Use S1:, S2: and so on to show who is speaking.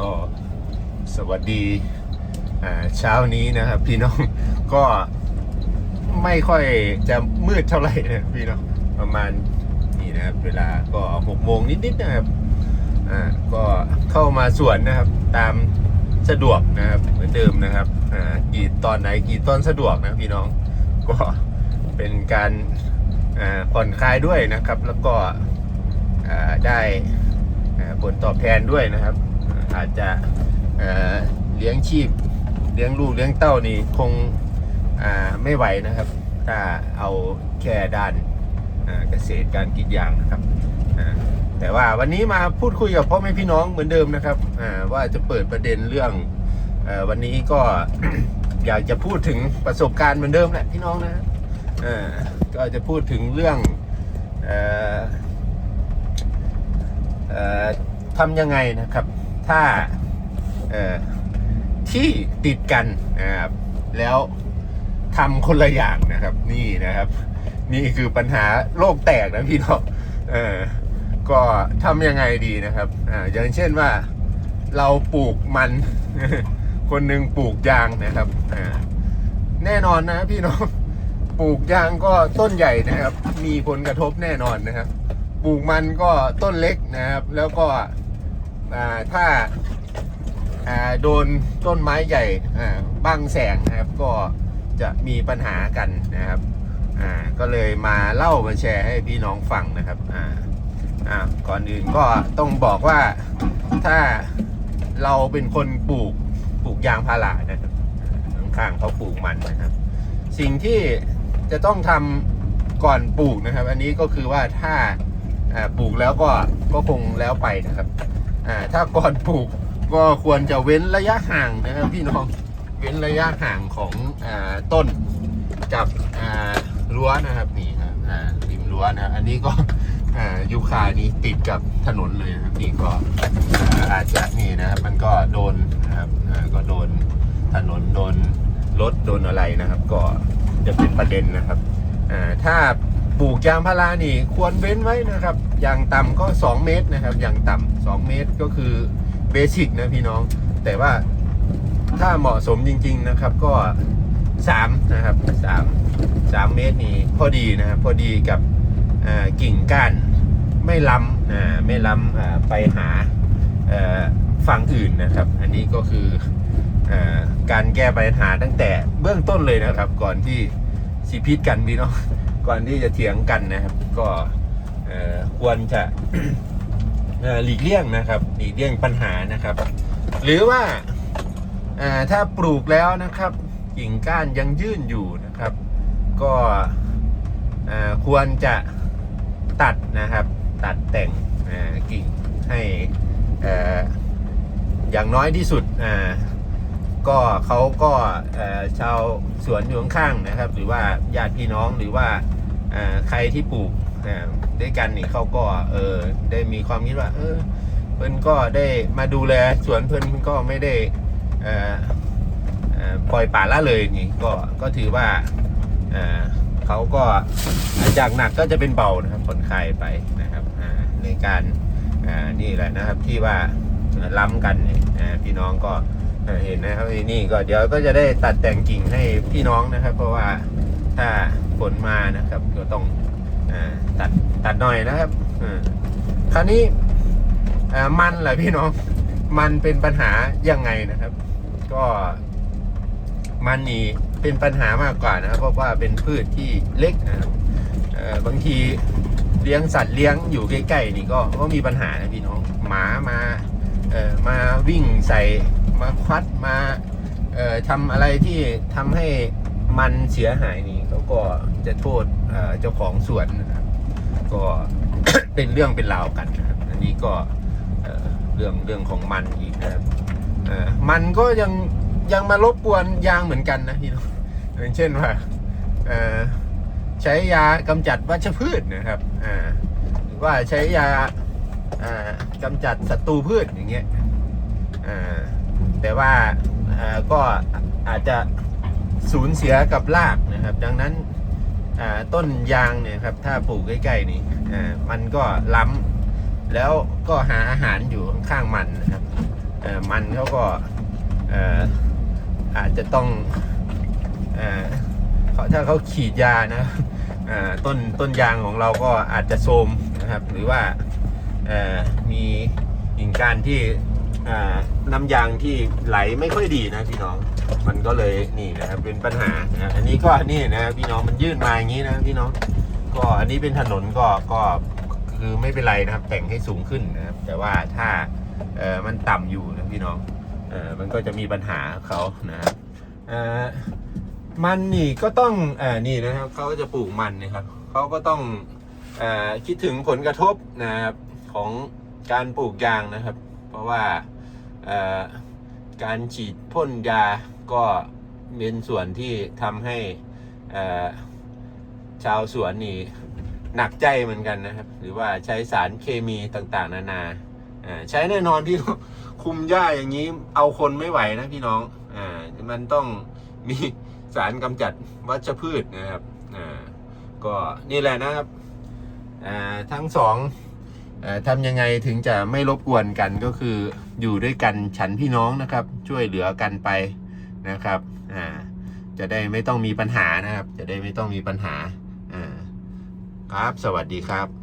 S1: ก็สวัสดีเช้านี้นะครับ พี่น้องก็ไม่ค่อยจะมืดเท่าไหร่นะพี่น้องประมาณนี่นะครับ เวลาก็หกโมงนิดๆนะครับอ่าก็เข้ามาสวนนะครับ ตามสะดวกนะครับเหมือนเดิมนะครับอ่ากรีดตอนไหนกรีดตอนสะดวกนะพี่น้องก็เป็นการอ่าผ่อนคลายด้วยนะครับ แล้วก็อ่าได้ผลตอบแทนด้วยนะครับ อาจจะเเลี้ยงชีพเลี้ยงลูกเลี้ยงเต้านี่คงไม่ไหวนะครับ ถ้าเอาแค่ด้านเกษตรการกรีดยางนะครับแต่ว่าวันนี้มาพูดคุยกับพ่อแม่พี่น้องเหมือนเดิมนะครับว่าจะเปิดประเด็นเรื่องอวันนี้ก็อยากจะพูดถึงประสบการณ์เหมือนเดิมแหละพี่น้องนะก็จะพูดถึงเรื่องออออทำยังไงนะครับ ถ้าเอ่อที่ติดกันนะครับแล้วทำคนละอย่างนะครับ นี่นะครับ นี่คือปัญหาโลกแตกนะพี่น้องเออก็ทำยังไงดีนะครับอ่าอย่างเช่นว่าเราปลูกมัน คนหนึ่งปลูกยางนะครับอ่าแน่นอนนะพี่น้องปลูกยางก็ต้นใหญ่นะครับ มีผลกระทบแน่นอนนะครับ ปลูกมันก็ต้นเล็กนะครับ แล้วก็ ถ้าโดนต้นไม้ใหญ่บังแสงนะครับ ก็จะมีปัญหากันนะครับก็เลยมาเล่ามาแชร์ให้พี่น้องฟังนะครับก่อนอื่นก็ต้องบอกว่าถ้าเราเป็นคนปลูกปลูกยางพารานะครับข้างเขาปลูกมันนะครับ สิ่งที่จะต้องทำก่อนปลูกนะครับ อันนี้ก็คือว่าถ้าอ่าปลูกแล้วก็ก็คงแล้วไปนะครับ อ่าถ้าก่อนปลูกก็ควรจะเว้นระยะห่างนะครับพี่น้องเว้นระยะห่างของอาต้นกับอ่ารั้วนะครับนี่ครับอ่าริมรั้วนะอันนี้ก็อ่ายูคานี้ติดกับถนนเลยนะครับนี่ก็อาจจะนี่นะครับมันก็โดนนะครับอ่าก็โดนถนนโดนรถโดนอะไรนะครับ ก็จะเป็นประเด็นนะครับอ่าถ้า ปลูกยางพารานี่ ควรเว้นไว้นะครับ อย่างต่ำก็ 2 เมตรนะครับ อย่างต่ำ2เมตรก็คือเบสิกนะพี่น้อง แต่ว่าถ้าเหมาะสมจริง ๆนะครับก็ 3 นะครับ 3 3 เมตรนี่พอดีนะครับ พอดีกับกิ่งก้านไม่ล้ำอ่าไม่ล้ำไปหาฝั่งอื่นนะครับ อันนี้ก็คืออการแก้ปัญหาตั้งแต่เบื้องต้นเลยนะครับ ก่อนที่สิพิษกันพี่น้อง ก่อนที่จะเถียงกันนะครับ ก็ควรจะหลีกเลี่ยงนะครับ หลีกเลี่ยงปัญหานะครับ หรือว่าถ้าปลูกแล้วนะครับกิ่งก้านยังยื่นอยู่นะครับ ก็ควรจะตัดนะครับ ตัดแต่งกิ่งให้อย่างน้อยที่สุด ก็เขาก็ชาวสวนอยู่ข้างๆนะครับ หรือว่าญาติพี่น้องหรือว่าใครที่ปลูกด้วยกันนี่เขาก็เออได้มีความคิดว่า เออเพิ่นก็ได้มาดูแลสวนเพิ่นก็ไม่ได้เอ่อเอ่อปล่อยป่าละเลยนี่ก็ก็ถือว่าเเขาก็จากหนักก็จะเป็นเบานะครับผ่อนคลายไปนะครับในการนี่แหละนะครับที่ว่าล้ำกันพี่น้องก็ เห็นนะครับนี่ก็เดี๋ยวก็จะได้ตัดแต่งกิ่งให้พี่น้องนะครับ เพราะว่าถ้าฝนมานะครับก็ต้องอตัดตัดหน่อยนะครับคราวนี้มันแหละพี่น้องมันเป็นปัญหายังไงนะครับ ก็มันนี่เป็นปัญหามากกว่านะครับ เพราะว่าเป็นพืชที่เล็กนะครับบางทีเลี้ยงสัตว์เลี้ยงอยู่ใกล้ๆนี่ก็ก็มีปัญหานะพี่น้องหมามาเออมาวิ่งใส่ มาควัดมาเอ่อทำอะไรที่ทำให้มันเสียหายนี่เขาก็จะโทษเอ่อเจ้าของสวนนะครับก็ เป็นเรื่องเป็นราวกันนะครับอันนี้ก็เอ่อเรื่องเรื่องของมันอีกนะครับเอ่อมันก็ยังยังมารบกวนยางเหมือนกันนะพี่น้องอย่างเช่นว่าเอ่อใช้ยากำจัดวัชพืชนะครับอ่าหรือว่าใช้ยาอ่ากำจัดศัตรูพืชอย่างเงี้ยอ่า แต่ว่าก็อาจจะสูญเสียกับรากนะครับ ดังนั้นต้นยางเนี่ยครับถ้าปลูกใกล้ๆนี่มันก็ล้ำแล้วก็หาอาหารอยู่ข้างๆมันนะครับมันเขาก็เอ่อาจจะต้องเาถ้าเขาขีดยานะต้นต้นยางของเราก็อาจจะโทมนะครับ หรือว่ามีกิ่งกานที่ น้ำยางที่ไหลไม่ค่อยดีนะพี่น้อง มันก็เลยนี่นะครับเป็นปัญหานะอันนี้ก็นี่นะพี่น้องมันยื่นมาอย่างนี้นะพี่น้อง ก็อันนี้เป็นถนนก็ก็คือไม่เป็นไรนะครับแต่งให้สูงขึ้นนะครับ แต่ว่าถ้าเออมันต่ำอยู่นะพี่น้องเออมันก็จะมีปัญหาเขานะครับเออมันนี่ก็ต้องเออนี่นะครับเขาก็จะปลูกมันนะครับเขาก็ต้องเออคิดถึงผลกระทบนะครับของการปลูกยางนะครับ เพราะว่าการฉีดพ่นยาก็เป็นส่วนที่ทำให้ชาวสวนนี่หนักใจเหมือนกันนะครับ หรือว่าใช้สารเคมีต่างๆ นานาใช้แน่นอนพี่น้องคุมหญ้าอย่างนี้เอาคนไม่ไหวนะพี่น้องอมันต้องมีสารกำจัดวัชพืชนะครับก็นี่แหละนะครับทั้งสอง ทำยังไงถึงจะไม่รบกวนกันก็คืออยู่ด้วยกันฉันพี่น้องนะครับ ช่วยเหลือกันไปนะครับจะได้ไม่ต้องมีปัญหานะครับ จะได้ไม่ต้องมีปัญหาครับสวัสดีครับ